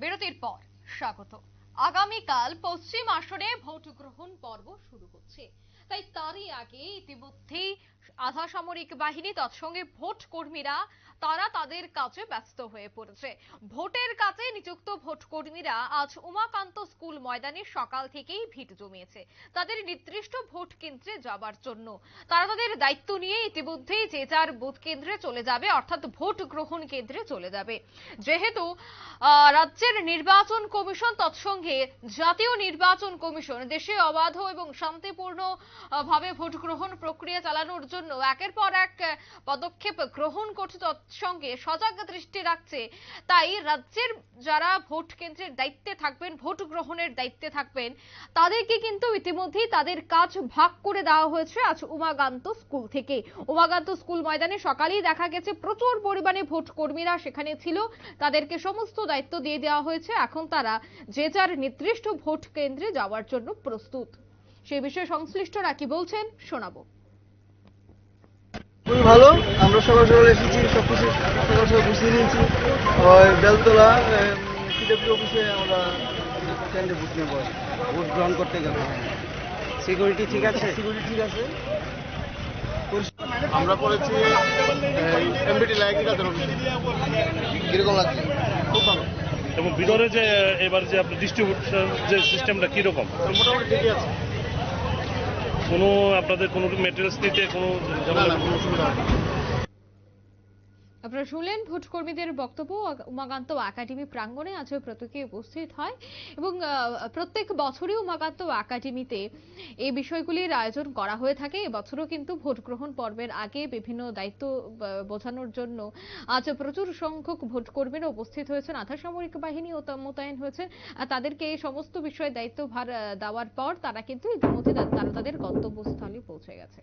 বিরতির পর স্বাগত। আগামীকাল পশ্চিম আসনে ভোট গ্রহণ পর্ব শুরু হচ্ছে। তাই তারই আগে ইতিমধ্যেই আধা সামরিক বাহিনী তৎসঙ্গে ভোট কর্মীরা, তারা তাদের কাজে ব্যস্ত হয়ে পড়েছে। ভোটের কাজে নিযুক্ত ভোট কর্মীরা আজ উমাকান্ত স্কুল ময়দানে সকাল থেকেই ভিড় জমিয়েছে। তাদের নির্দিষ্ট ভোট কেন্দ্রে যাবার জন্য। তারা তাদের দায়িত্ব নিয়ে ইতিমধ্যেই যে যার বুথ কেন্দ্রে চলে যাবে, অর্থাৎ ভোট গ্রহণ কেন্দ্রে চলে যাবে। যেহেতু রাজ্যের নির্বাচন কমিশন তৎসঙ্গে জাতীয় নির্বাচন কমিশন দেশে অবাধ এবং শান্তিপূর্ণ ভাবে ভোট গ্রহণ প্রক্রিয়া চালানোর জন্য একের পর এক পদক্ষেপ গ্রহণ করছে তৎসঙ্গে সজাগ দৃষ্টি রাখছে। তাই রাজ্যের যারা ভোট কেন্দ্রের দায়িত্বে থাকবেন, ভোট গ্রহণের দায়িত্বে থাকবেন, তাদেরকে কিন্তু ইতিমধ্যেই তাদের কাজ ভাগ করে দেওয়া হয়েছে আজ উমাকান্ত স্কুল থেকে। উমাকান্ত স্কুল ময়দানে সকালেই দেখা গেছে, প্রচুর পরিমাণে ভোট কর্মীরা সেখানে ছিল। তাদেরকে সমস্ত দায়িত্ব দিয়ে দেওয়া হয়েছে। এখন তারা যে যার নির্দিষ্ট ভোট কেন্দ্রে যাওয়ার জন্য প্রস্তুত। সে বিষয়ে সংশ্লিষ্টরা কি বলছেন শোনাবো। ভালো আমরা সকাল সকাল এসেছি সব কিছু সকাল সকাল গুছিয়ে নিয়েছি। ওই বেলতলা সিডব্লিউ অফিসে আমরা কেন্দ্রে বুথ নেব। ভোট গ্রহণ করতে গেল। সিকিউরিটি ঠিক আছে? সিকিউরিটি ঠিক আছে। আমরা পড়েছি এমবিটি এগ্রিকালচার অফিসে কীরকম লাগছে? খুব ভালো। এবং ভিতরে যে এবার যে আপনার ডিস্ট্রিবিউশন যে সিস্টেমটা কীরকম? মোটামুটি ঠিকই আছে। কোনো আপনাদের কোনো মেটেরিয়ালস নিতে কোনো ঝামেলা অসুবিধা আপনারা শুনলেন ভোট কর্মীদের বক্তব্য। উমাকান্ত একাডেমি প্রাঙ্গণে আজ প্রত্যেকে উপস্থিত হয় এবং প্রত্যেক বছরই উমাকান্ত একাডেমিতে এই বিষয়গুলির আয়োজন করা হয়ে থাকে। এবছরও কিন্তু ভোট গ্রহণ পর্বের আগে বিভিন্ন দায়িত্ব বোঝানোর জন্য আজ প্রচুর সংখ্যক ভোট কর্মীরা উপস্থিত হয়েছেন। আধা সামরিক বাহিনী মোতায়েন হয়েছে। আর তাদেরকে এই সমস্ত বিষয়ে দায়িত্ব ভার দেওয়ার পর তারা কিন্তু ইতিমধ্যে তারা তাদের গন্তব্যস্থলে পৌঁছে গেছে।